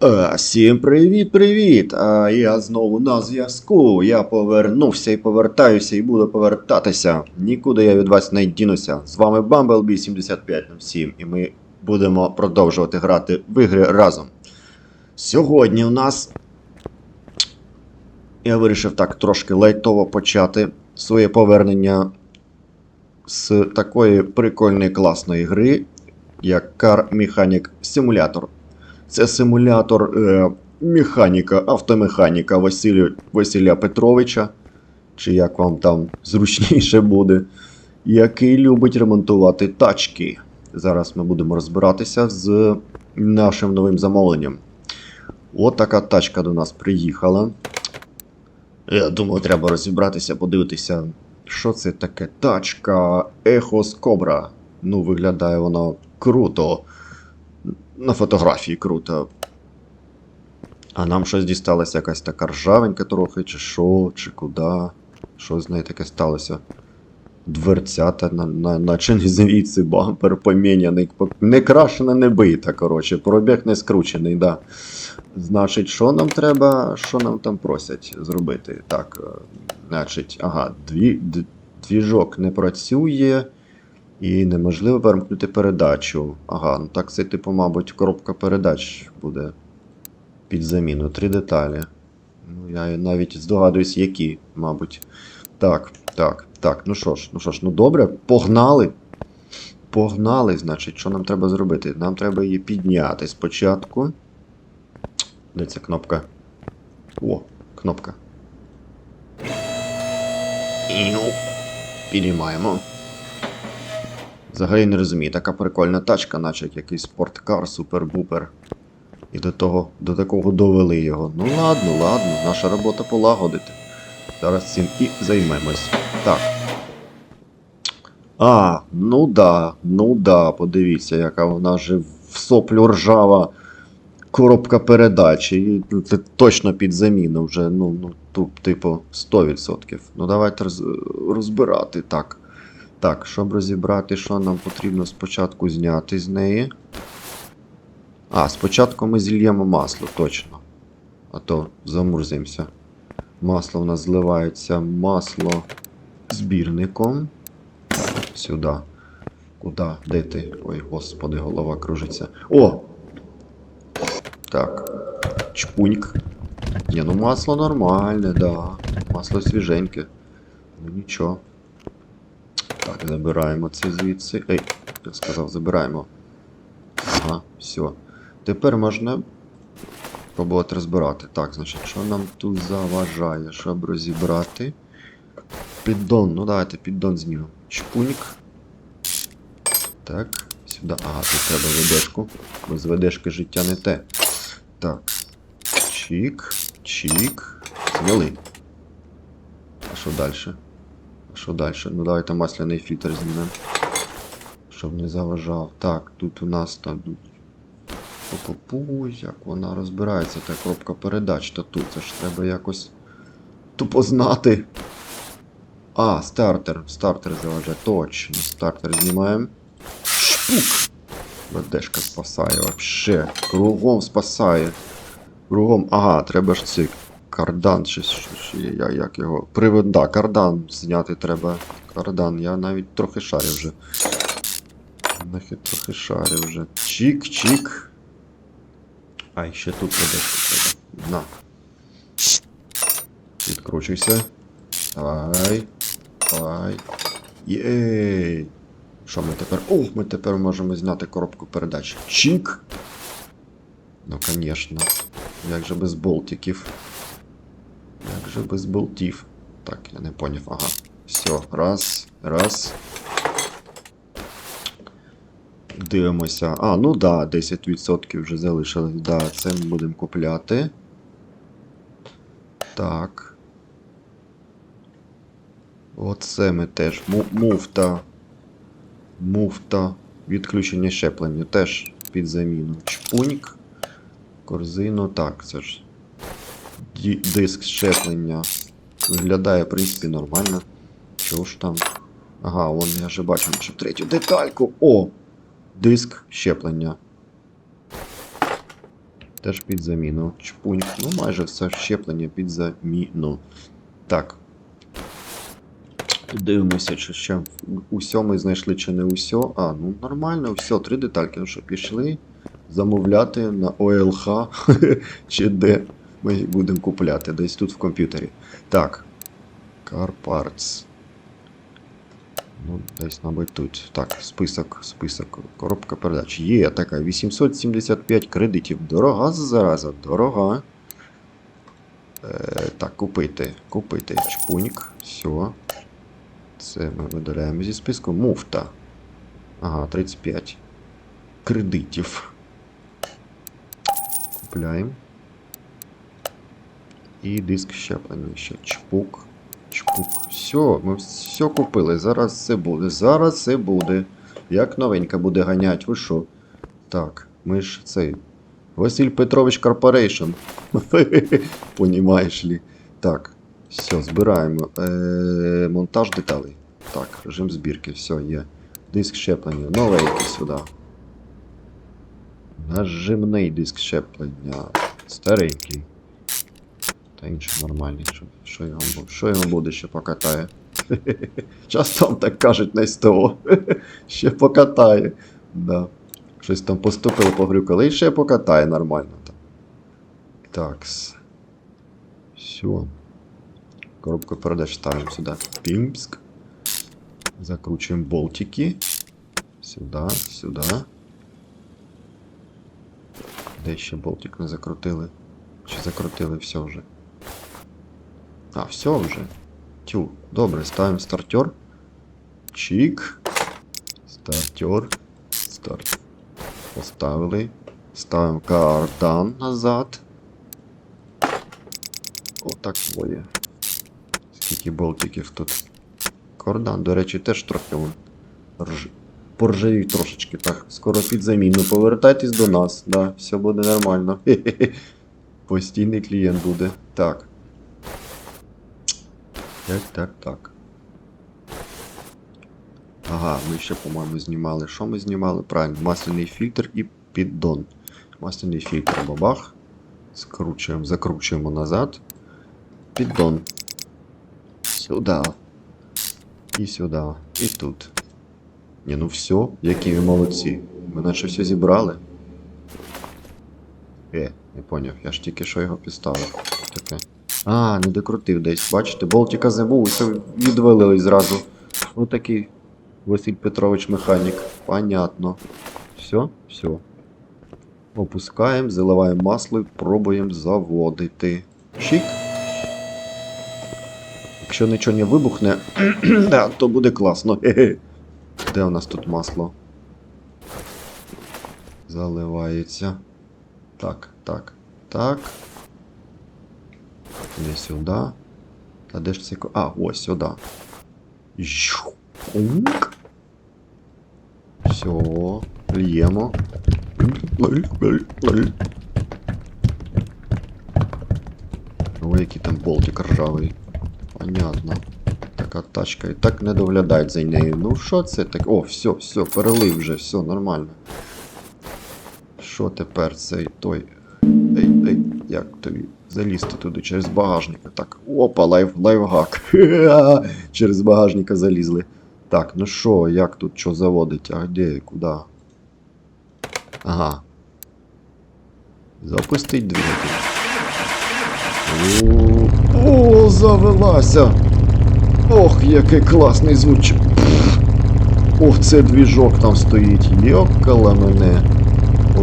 А, всім привіт-привіт! А я знову на зв'язку. Я повернувся і повертаюся, і буду повертатися. Нікуди я від вас не дінуся. З вами Bumblebee 7507, і ми будемо продовжувати грати в ігри разом. Сьогодні у нас. Я вирішив так трошки лайтово почати своє повернення з такої прикольної класної гри, як Car Mechanic Simulator. Це симулятор е, механіка, автомеханіка Василю, Василя Петровича, чи як вам там зручніше буде, який любить ремонтувати тачки. Зараз ми будемо розбиратися з нашим новим замовленням. От така тачка до нас приїхала. Я думаю, треба розібратися, подивитися, що це таке тачка Ехос Cobra. Ну, виглядає воно круто. На фотографії круто. А нам щось дісталося якась така ржавенька трохи, чи що, чи куди. Що з нею таке сталося? Дверцята, на, на, наче не звідси, бампер поміняний, не крашена, не бита, коротше, пробіг не скручений, да. Значить, що нам треба, що нам там просять зробити? Так, е, значить, ага, дві, двіжок не працює. І неможливо перемкнути передачу. Ага, ну так це, типу, мабуть, коробка передач буде під заміну. Три деталі. Ну, я навіть здогадуюсь, які, мабуть. Так, так, так. Ну що ж, ну що ж, ну добре, погнали. Погнали, значить, що нам треба зробити? Нам треба її підняти спочатку. Де ця кнопка? О, кнопка. Іу. Підіймаємо. Взагалі не розумію, така прикольна тачка, наче як якийсь спорткар, супер-бупер. І до того, до такого довели його. Ну ладно, ладно, наша робота полагодити. Зараз цим і займемось. Так. А, ну да, ну да, подивіться, яка вона вже в соплю ржава коробка передачі. Це точно під заміну вже, ну, ну, типу, 100%. Ну давайте роз, розбирати так. Так, щоб розібрати, що нам потрібно спочатку зняти з неї. А, спочатку ми зільємо масло, точно. А то замурзимося. Масло в нас зливається масло збірником. Сюди. Куди? Де ти? Ой, господи, голова кружиться. О! Так. Чпуньк. Ні, ну масло нормальне, да. Масло свіженьке. Ну нічого. Так, забираємо це звідси. Ей, я сказав, забираємо. Ага, все. Тепер можна пробувати розбирати. Так, значить, що нам тут заважає, щоб розібрати? Піддон, ну давайте піддон знімемо. Чпуньк. Так, сюди. Ага, тут треба ведешку. Без ведешки життя не те. Так. Чік, чік. Зняли. А що далі? Що далі? Ну давайте масляний фільтр знімемо. Щоб не заважав. Так, тут у нас там. Пу-пу-пу, як вона розбирається, та коробка передач, то тут це ж треба якось тупо знати. А, стартер. Стартер заважає. Точно. Стартер знімаємо. Шпук! ВДшка спасає вообще. Кругом спасає. Кругом. Ага, треба ж цей кардан чи ж я, як його. Привод, да, кардан зняти треба. Кардан, я навіть трохи шарю вже. Нахід трохи шарю вже. Чік-чік. Ай, ще тут ведешки треба. На. Відкручуйся. Давай. Давай. Єй. Що ми тепер? О, ми тепер можемо зняти коробку передач. Чік. Ну, звісно. Як же без болтиків? Як без болтів? Так, я не поняв. Ага. Все, раз, раз. Дивимося. А, ну да, 10% вже залишилось. Да, це ми будемо купляти. Так. Оце ми теж. Му- Муфта. Муфта. Відключення щеплення теж під заміну. Чпуньк. Корзину. Так, це ж. Диск щеплення. Виглядає, в принципі, нормально. Чого ж там? Ага, вон я вже бачу нашу третю детальку. О! Диск щеплення. Теж під заміну. Чпуньк. Ну, майже все щеплення під заміну. Так. Дивимося, чи ще усьо ми знайшли, чи не усьо. А, ну нормально, все, три детальки. Ну що, пішли замовляти на ОЛХ, чи де ми будемо купляти. Десь тут в комп'ютері. Так. Car Parts. Ну, десь, мабуть, тут. Так, список, список, коробка передач. Є така, 875 кредитів. Дорога зараза, дорога. Е, так, купити, купити. Чпуньк. Все. Це ми видаляємо зі списку. Муфта. Ага, 35. Кредитів. Купляємо. І диск щеплення ще. Чпук. Чпук. Все, ми все купили. Зараз все буде. Зараз все буде. Як новенька буде ганять, ви що? Так, ми ж цей. Василь Петрович Корпорейшн. Понімаєш лі. Так, все, збираємо. Е, монтаж деталей. Так, режим збірки, все, є. Диск щеплення. Новенький сюди. Нажимний диск щеплення. Старенький. Та інший нормальний. Що, що, його, що його буде ще покатає? Часто вам так кажуть на СТО. ще покатає. Да. Щось там поступило, погрюкало і ще покатає нормально. Так. Такс. Все. Коробку передач ставимо сюди. Пімпск. Закручуємо болтики. Сюди, сюди. Де ще болтик не закрутили? Чи закрутили все вже? А, все вже. Тю, добре, ставимо стартер. Чик. Стартер. Старт. Поставили. Ставимо кардан назад. Отак своє. Скільки болтиків тут. Кордан, до речі, теж трохи рж... поржавів трошечки. Так, скоро під заміну. Повертайтесь до нас. Да, все буде нормально. Хе-хе-хе. Постійний клієнт буде. Так. Так, так, так. Ага, ми ще, по-моєму, знімали. Що ми знімали? Правильно, масляний фільтр і піддон. Масляний фільтр бабах. Скручуємо, закручуємо назад. Піддон. Сюди. І сюди. І тут. Ні, ну все, які ви молодці. Ми наче все зібрали. Е, не поняв, я ж тільки що його підставив. Таке. А, не докрутив десь. Бачите, болтика забув, все відвалили зразу. Отакий Василь Петрович механік. Понятно. Все, все. Опускаємо, заливаємо масло і пробуємо заводити. Чик. Якщо нічого не вибухне, да, то буде класно. Де у нас тут масло? Заливається. Так, так, так. Не сюди. А де ж це? А, ось сюди. Жух. Унк. Все, льємо. Ой, який там болтик ржавий. Понятно. Така тачка. І так не доглядають за нею. Ну що це так? О, все, все, перелив вже, все, нормально. Що тепер цей той. Як тобі залізти туди через багажник? Так. Опа, лайф, лайфхак. через багажника залізли. Так, ну що, як тут що заводить? А де, куди? Ага. Запустить двигатель. О, о, завелася! Ох, який класний звуч. Ох, це двіжок там стоїть. Йокала мене.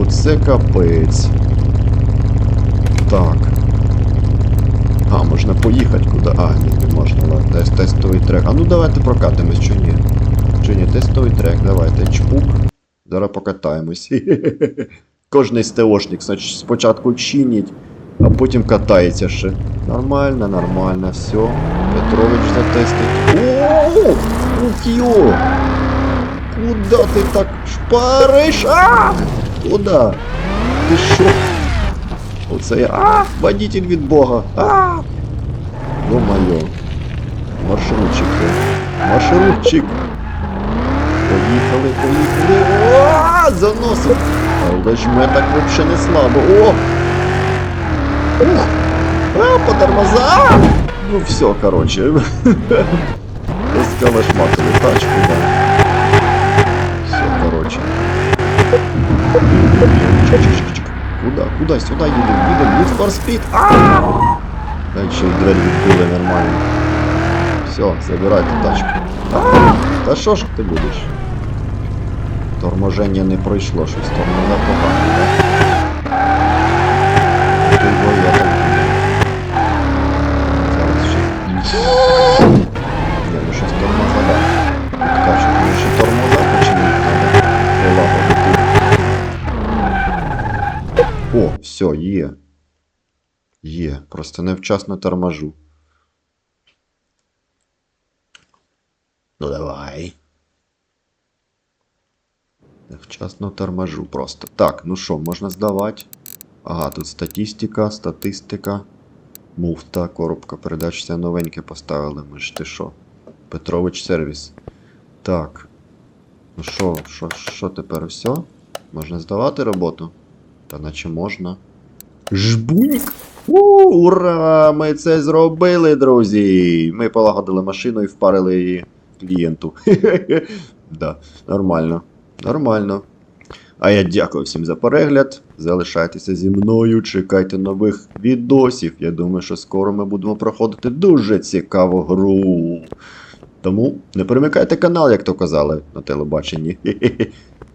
Оце капець. Так. А, можна поїхати куди. А, ні, не можна, ладно. Тест, тестовий трек. А ну давайте прокатимось, чи ні? Чи ні, тестовий трек, давайте. Чпук. Зараз покатаємось. Кожний СТОшник, значить, спочатку чинить, а потім катається ще. Нормально, нормально, все. Петрович затестить. О, ух йо! Куда ти так шпариш? А! Куда? Ти що? Оце я. А! Водитель від Бога! А! Ё-моё. Маршрутчик. ти. Маршрутчик. Поїхали, поїхали. О, заносив. Але ж ми так взагалі не слабо. О! Ух! А, по тормозам! Ну все, короче. Скалашматили тачку, да. Все, короче. Чик-чик-чик. Куда? Куда? Сюда едем, едем. Need for speed. Так ще й двері відбили нормально. Все, забирайте тачку. А! Та що ж ти будеш? Торможення не пройшло, щось тормоза погано, так? Диво, я так. Зараз ще. Все, є. Є, просто невчасно торможу. Ну давай. Невчасно торможу просто. Так, ну що, можна здавати. Ага, тут статистика, статистика. Муфта, коробка передач, все новеньке поставили. Ми ж ти що? Петрович сервіс. Так. Ну що, що, що тепер все? Можна здавати роботу? Та наче можна. Жбуньк! У, ура! Ми це зробили, друзі! Ми полагодили машину і впарили її клієнту. Да, нормально. Нормально. А я дякую всім за перегляд. Залишайтеся зі мною, чекайте нових відосів. Я думаю, що скоро ми будемо проходити дуже цікаву гру. Тому не перемикайте канал, як то казали на телебаченні.